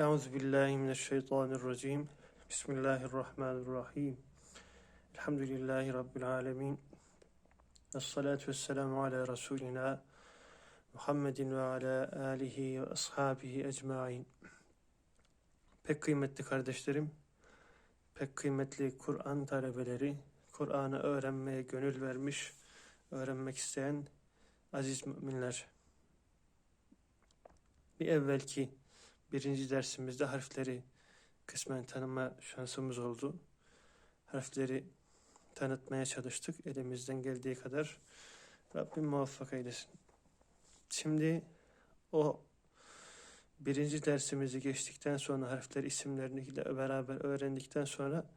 Euzu billahi mineşşeytanirracim. Bismillahirrahmanirrahim. Elhamdülillahi rabbil alamin. Essalatu vesselamu ala rasulina Muhammedin ve ala alihi ve ashabihi ecmaîn. Pek kıymetli kardeşlerim, pek kıymetli Kur'an talebeleri, Kur'an'ı öğrenmeye gönül vermiş, öğrenmek isteyen aziz müminler. Bir evvelki birinci dersimizde harfleri kısmen tanıma şansımız oldu. Harfleri tanıtmaya çalıştık elimizden geldiği kadar. Rabbim muvaffak eylesin. Şimdi o birinci dersimizi geçtikten sonra harfler isimlerini beraber öğrendikten sonra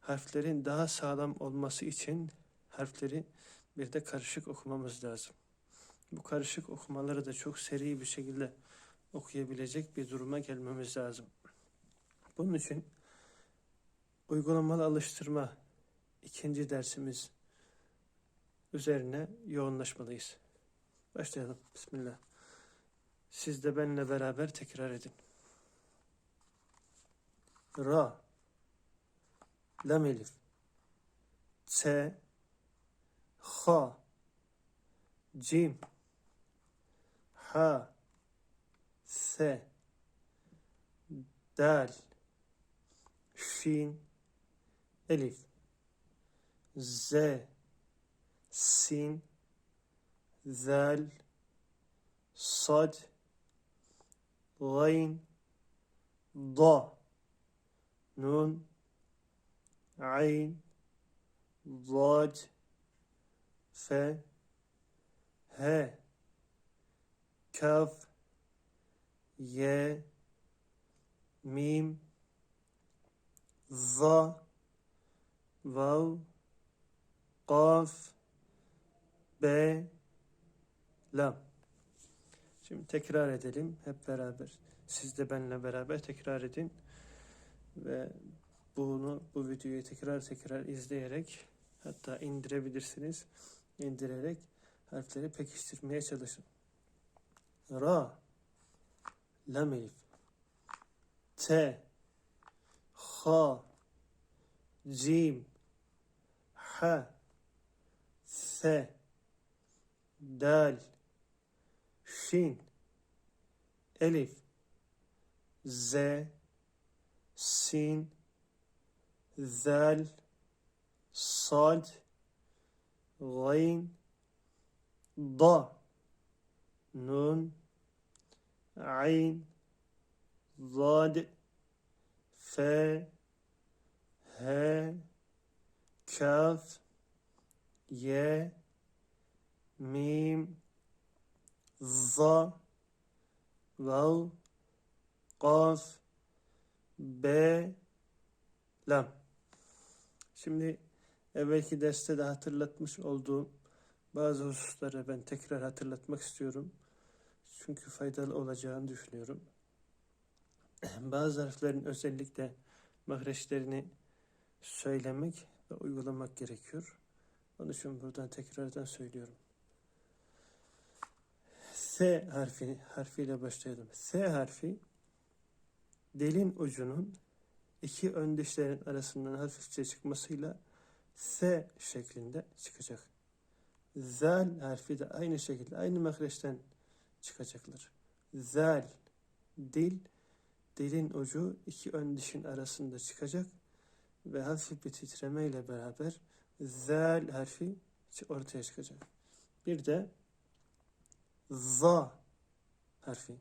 harflerin daha sağlam olması için harfleri bir de karışık okumamız lazım. Bu karışık okumaları da çok seri bir şekilde okuyabilecek bir duruma gelmemiz lazım. Bunun için uygulamalı alıştırma ikinci dersimiz üzerine yoğunlaşmalıyız. Başlayalım. Bismillah. Siz de benimle beraber tekrar edin. Ra Lam elif T Ha Cim Ha S. Dal Şin Elif. Z. Sin. Zal Sad. Gayn Da. Nun. Ayn. Zad. Fe. He Kaf Y Mim Za Vav Kaf B Lam Şimdi tekrar edelim hep beraber. Siz de benimle beraber tekrar edin. Ve bunu bu videoyu tekrar tekrar izleyerek hatta indirebilirsiniz. İndirerek harfleri pekiştirmeye çalışın. Ra Lam elif T Ha Cim Ha S Dal Şin Elif Z Sin Zal Sad Gayn Da Nun Ayn Zad Fe He Kaf Ye Mim Za Vav Kaf B Lam Şimdi evvelki derste de hatırlatmış olduğum bazı hususları ben tekrar hatırlatmak istiyorum. Çünkü faydalı olacağını düşünüyorum. Bazı harflerin özellikle mahreçlerini söylemek ve uygulamak gerekiyor. Onun için buradan tekrardan söylüyorum. S harfi harfiyle başlayalım. S harfi dilin ucunun iki ön dişlerin arasından hafifçe çıkmasıyla S şeklinde çıkacak. Zal harfi de aynı şekilde aynı mahreçten çıkacaklar. Zal dil dilin ucu iki ön dişin arasında çıkacak ve hafif bir titreme ile beraber zal harfi ortaya çıkacak. Bir de za harfi.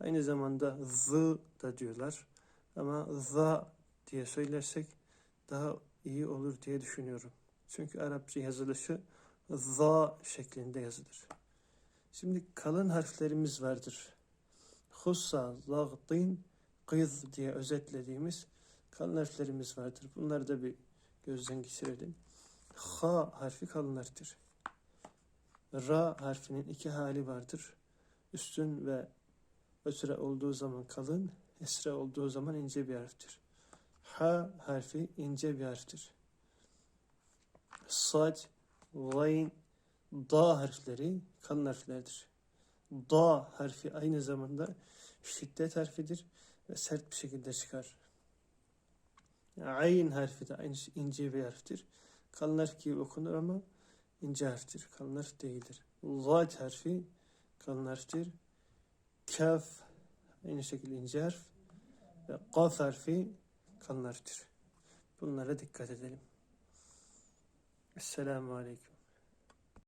Aynı zamanda z da diyorlar. Ama za diye söylersek daha iyi olur diye düşünüyorum. Çünkü Arapça yazılışı za şeklinde yazılır. Şimdi kalın harflerimiz vardır. Hussa, zagdin, kıyz diye özetlediğimiz kalın harflerimiz vardır. Bunları da bir gözden geçirelim. Ha harfi kalın harftir. Ra harfinin iki hali vardır. Üstün ve ötre olduğu zaman kalın, esre olduğu zaman ince bir harftir. Ha harfi ince bir harftir. Sad, gayn, da harfleri kalın harflerdir. Da harfi aynı zamanda şiddet harfidir ve sert bir şekilde çıkar. Ayn harfi de aynı şey, ince bir harftir. Kalın harf gibi okunur ama ince harftir. Kalın harf değildir. Zat harfi kalın harftir. Kaf aynı şekilde ince harf. Ve kaf harfi kalın harftir. Bunlara dikkat edelim. Esselamu Aleyküm.